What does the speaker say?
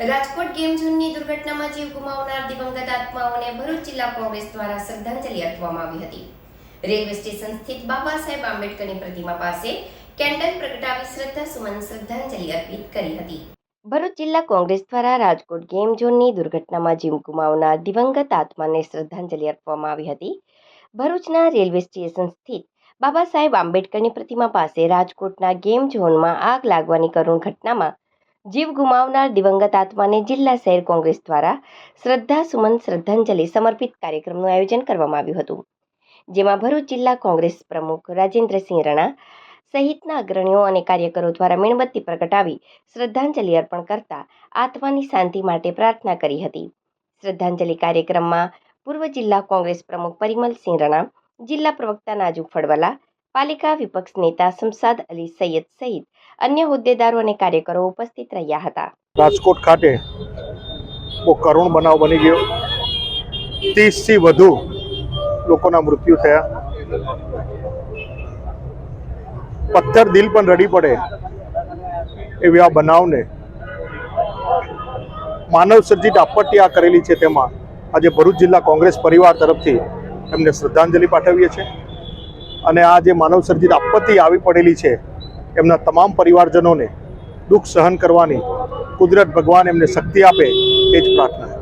Rajkot game ઝોનની દુર્ઘટનામાં જીવ ગુમાવનાર દિવંગત આત્માઓને ભરૂચ જિલ્લા કોંગ્રેસ દ્વારા શ્રદ્ધાંજલિ આપવામાં આવી હતી. રેલવે સ્ટેશન સ્થિત બાબા સાહેબ આંબેડકરની પ્રતિમા પાસે કેન્ડલ પ્રગટાવી શ્રદ્ધા સુમન શ્રદ્ધાંજલિ અર્પિત કરી હતી. ભરૂચ જિલ્લા કોંગ્રેસ દ્વારા રાજકોટ ગેમ ઝોનની દુર્ઘટનામાં જીવ ગુમાવનાર દિવંગત આત્માને શ્રદ્ધાંજલિ આપવામાં આવી હતી. ભરૂચના રેલવે સ્ટેશન સ્થિત બાબા સાહેબ આંબેડકરની પ્રતિમા પાસે રાજકોટના ગેમ ઝોનમાં આગ લાગવાની કરુણ ઘટનામાં જીવ ગુમાવનાર દિવંગત આત્માને જિલ્લા શહેર કોંગ્રેસ દ્વારા શ્રદ્ધા સુમન શ્રદ્ધાંજલિ સમર્પિત કાર્યક્રમનું આયોજન કરવામાં આવ્યું હતું. જેમાં ભરૂચ જિલ્લા કોંગ્રેસ પ્રમુખ રાજેન્દ્રસિંહ રણા સહિતના અગ્રણીઓ અને કાર્યકરો દ્વારા મીણબત્તી પ્રગટાવી શ્રદ્ધાંજલિ અર્પણ કરતા આત્માની શાંતિ માટે પ્રાર્થના કરી હતી. શ્રદ્ધાંજલિ કાર્યક્રમમાં પૂર્વ જિલ્લા કોંગ્રેસ પ્રમુખ પરિમલસિંહ રણા, જિલ્લા પ્રવક્તા નાજુ ફળવલા પાલિકા, વિપક્ષ નેતા શમસાદ અલી સૈયદ સહિત અન્ય હોદ્દેદારો અને કાર્યકરો ઉપસ્થિત રહ્યા હતા. રાજકોટ ખાતે બહુ કરુણ બનાવ બની ગયો. ત્રીસથી વધુ લોકોના મૃત્યુ થયા. પથ્થર દિલ પણ રડી પડે એવી આ બનાવને માનવ સર્જિત આપત્તિ આ કરેલી છે તેમાં આજે ભરૂચ જિલ્લા કોંગ્રેસ પરિવાર તરફથી એમને શ્રદ્ધાંજલિ પાઠવીએ છીએ. અને આ જે માનવ સર્જિત આપત્તિ આવી પડેલી છે, એમના તમામ પરિવારજનોને દુઃખ સહન કરવાની કુદરત ભગવાન એમને શક્તિ આપે એ જ પ્રાર્થના